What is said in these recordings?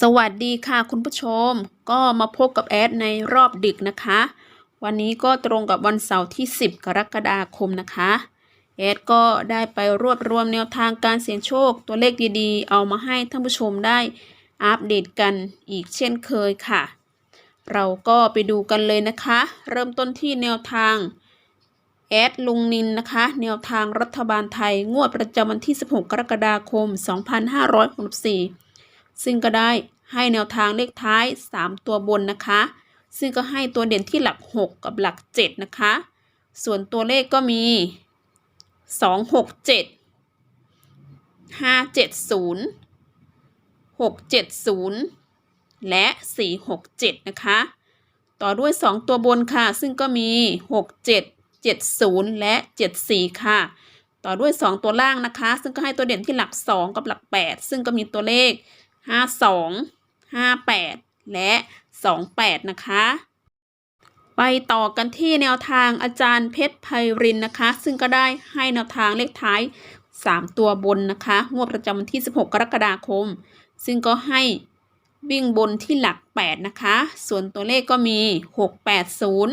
สวัสดีค่ะคุณผู้ชม ก็มาพบกับแอดในรอบดึกนะคะ วันนี้ก็ตรงกับวันเสาร์ที่ 10 กรกฎาคมนะคะ แอดก็ได้ไปรวบรวมแนวทางการเสี่ยงโชคตัวเลขดีๆ เอามาให้ท่านผู้ชมได้อัปเดตกันอีกเช่นเคยค่ะ เราก็ไปดูกันเลยนะคะ เริ่มต้นที่แนวทางแอดลุงนินนะคะ แนวทางรัฐบาลไทยงวดประจำวันที่ 16 กรกฎาคม 2564 ซึ่งก็ได้ให้แนวทางเลขท้าย 3 ตัวบนนะคะ ซึ่งก็ให้ตัวเด่นที่หลัก 6 กับหลัก 7 นะคะ ส่วนตัวเลขก็มี 2 6 7 5 7 0 6 7 0 และ 4 6 7 นะคะ ต่อด้วย 2 ตัวบนค่ะ ซึ่งก็มี 6 7 7 0 และ 74 ค่ะ ต่อด้วย 2 ตัวล่างนะคะ ซึ่งก็ให้ตัวเด่นที่หลัก 2 กับหลัก 8 ซึ่งก็มีตัวเลข 52 58 และ 28 นะคะ ไปต่อกันที่แนวทางอาจารย์เพชรไพรินนะคะ ซึ่งก็ได้ให้แนวทางเลขท้าย 3 ตัวบนนะคะงวดประจำวันที่ 16 กรกฎาคม ซึ่งก็ให้วิ่งบนที่หลัก 8 นะคะ ส่วนตัวเลขก็มี 680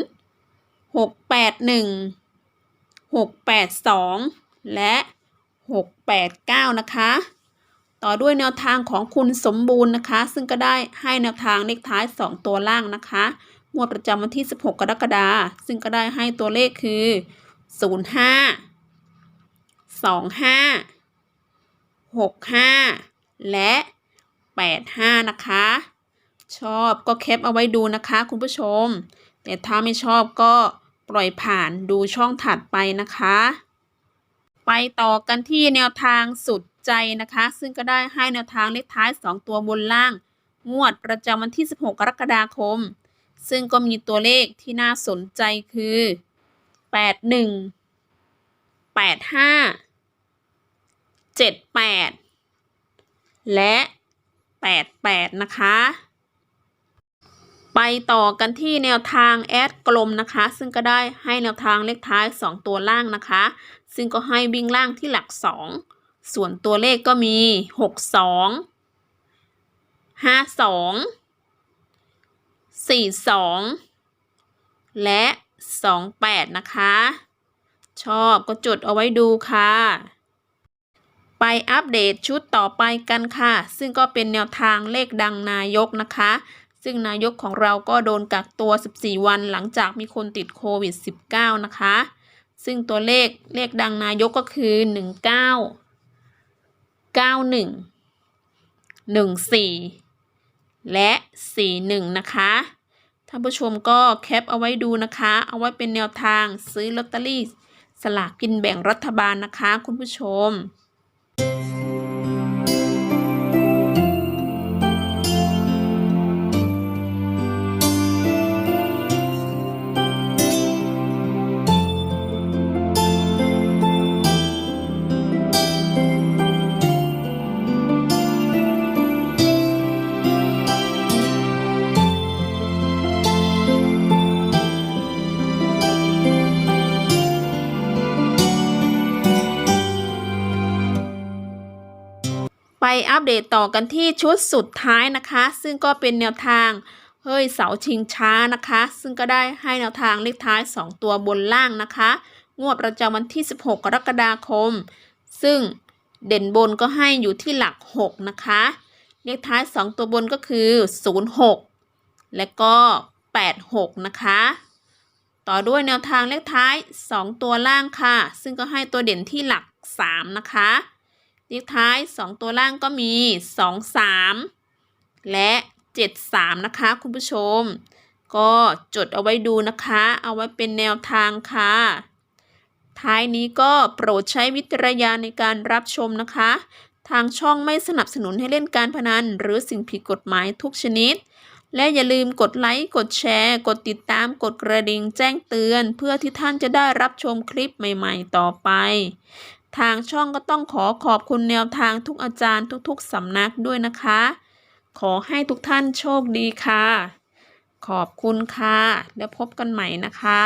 681 682 และ 689 นะคะ ต่อด้วยแนวทางของคุณสมบูรณ์นะคะ ซึ่งก็ได้ให้แนวทางเลขท้าย 2 ตัวล่างนะคะงวดประจำวันที่ 16 กรกฎาคมซึ่งก็ได้ให้ตัวเลขคือ 05 25 65 และ 85 นะคะ ชอบก็แคปเอาไว้ดูนะคะคุณผู้ชม แต่ถ้าไม่ชอบก็ปล่อยผ่านดูช่องถัดไปนะคะ ไปต่อกันที่แนวทางสุด ใจนะคะ ซึ่งก็ได้ให้แนวทางเลขท้าย 2 ตัวบนล่าง งวดประจำวันที่ 16 กรกฎาคม ซึ่งก็มีตัวเลขที่น่าสนใจคือ 81 85 78 และ 88 นะคะ ไปต่อกันที่แนวทางแอดกลมนะคะ ซึ่งก็ได้ให้แนวทางเลขท้าย 2 ตัวล่างนะคะ ซึ่งก็ให้วิ่งล่างที่หลัก 2 ส่วนตัวเลขก็มี 62 52 42 และ 28 นะคะ ชอบก็จดเอาไว้ดูค่ะ ไปอัปเดตชุดต่อไปกันค่ะ ซึ่งก็เป็นแนวทางเลขดังนายกนะคะ ซึ่งนายกของเราก็โดนกักตัว 14 วันหลังจากมีคนติดโควิด -19 นะคะ ซึ่งตัวเลขเลขดังนายกก็คือ 19 91 14 และ 41 นะคะ ท่านผู้ชมก็แคปเอาไว้ดูนะคะ เอาไว้เป็นแนวทางซื้อลอตเตอรี่สลากกินแบ่งรัฐบาลนะคะ คุณผู้ชม อัปเดตต่อกันที่ชุดสุดท้ายนะคะ ซึ่งก็เป็นแนวทางเฮ้ยเสาชิงช้านะคะ ซึ่งก็ได้ให้แนวทางเลขท้าย 2 ตัวบนล่างนะคะ งวดประจำวันที่ 16 กรกฎาคม ซึ่งเด่นบนก็ให้อยู่ที่หลัก 6 นะคะ เลขท้าย 2 ตัวบนก็คือ 06 และก็ 86 นะคะ ต่อด้วยแนวทางเลขท้าย 2 ตัวล่างค่ะ ซึ่งก็ให้ตัวเด่นที่หลัก 3 นะคะ เลขท้าย 2 ตัวล่างก็มี 2 3 และ 7 3 นะคะ คุณผู้ชม ก็จดเอาไว้ดูนะคะ เอาไว้เป็นแนวทางค่ะ ท้ายนี้ก็โปรดใช้วิจารณญาณในการรับชมนะคะ ทางช่องไม่สนับสนุนให้เล่นการพนัน หรือสิ่งผิดกฎหมายทุกชนิดและอย่าลืมกดไลค์ กดแชร์ กดติดตาม กดกระดิ่งแจ้งเตือน เพื่อที่ท่านจะได้รับชมคลิปใหม่ ๆ ต่อไป ทางช่องก็ต้องขอขอบคุณแนวทางทุกอาจารย์ทุกๆสำนักด้วยนะคะ ขอให้ทุกท่านโชคดีค่ะ ขอบคุณค่ะ แล้วพบกันใหม่นะคะ